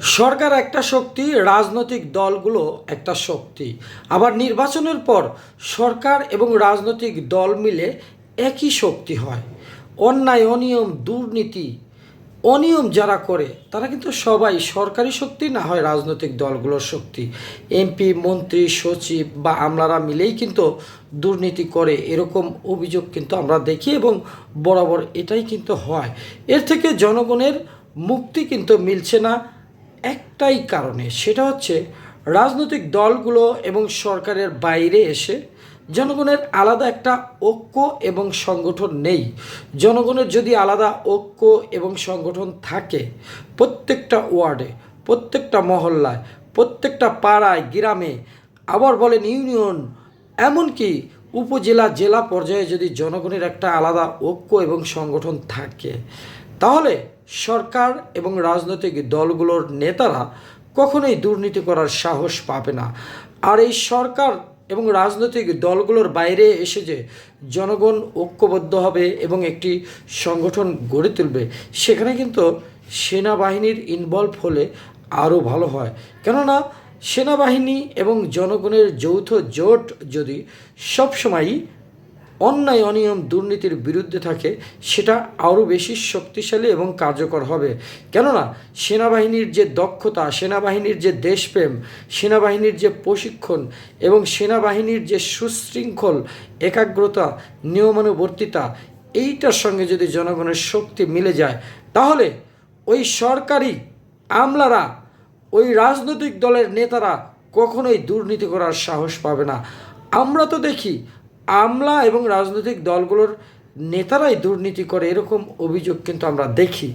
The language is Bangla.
সরকার একটা শক্তি, রাজনৈতিক দলগুলো একটা শক্তি। আবার নির্বাচনের পর সরকার এবং রাজনৈতিক দল মিলে একই শক্তি হয়। অন্যায়, অনিয়ম, দুর্নীতি, অনিয়ম যারা করে, তারা কিন্তু সবাই সরকারি শক্তি না হয় রাজনৈতিক দলগুলোর শক্তি। এমপি, মন্ত্রী, সচিব বা আমলারা মিলেই কিন্তু দুর্নীতি করে, এরকম অভিযোগ কিন্তু আমরা দেখি এবং বরাবর এটাই কিন্তু হয়। এর থেকে জনগণের মুক্তি কিন্তু মিলছে না। একটাই কারণে, সেটা হচ্ছে রাজনৈতিক দলগুলো এবং সরকারের বাইরে এসে জনগণের আলাদা একটা ঐক্য এবং সংগঠন নেই। জনগণের যদি আলাদা ঐক্য এবং সংগঠন থাকে প্রত্যেকটা ওয়ার্ডে, প্রত্যেকটা মহল্লায়, প্রত্যেকটা পাড়ায়, গ্রামে, আবার বলেন ইউনিয়ন, এমনকি উপজেলা, জেলা পর্যায়ে যদি জনগণের একটা আলাদা ঐক্য এবং সংগঠন থাকে, তাহলে সরকার এবং রাজনৈতিক দলগুলোর নেতারা কখনোই দুর্নীতি করার সাহস পাবে না। আর এই সরকার এবং রাজনৈতিক দলগুলোর বাইরে এসে যে জনগণ ঐক্যবদ্ধ হবে এবং একটি সংগঠন গড়ে তুলবে, সেখানে কিন্তু সেনাবাহিনীর ইনভলভ হলে আরও ভালো হয়। কেননা সেনাবাহিনী এবং জনগণের যৌথ জোট যদি সবসময়ই অন্যায়, অনিয়ম, দুর্নীতির বিরুদ্ধে থাকে, সেটা আরও বেশি শক্তিশালী এবং কার্যকর হবে। কেননা, সেনাবাহিনীর যে দক্ষতা, সেনাবাহিনীর যে দেশপ্রেম, সেনাবাহিনীর যে প্রশিক্ষণ এবং সেনাবাহিনীর যে সুশৃঙ্খল, একাগ্রতা, নিয়মানুবর্তিতা, এইটার সঙ্গে যদি জনগণের শক্তি মিলে যায়, তাহলে ওই সরকারি আমলারা, ওই রাজনৈতিক দলের নেতারা কখনোই দুর্নীতি করার সাহস পাবে না। আমরা তো দেখি আমলা এবং রাজনৈতিক দলগুলোর নেতারাই দুর্নীতি করে এরকম অভিযোগ কিন্তু আমরা দেখি।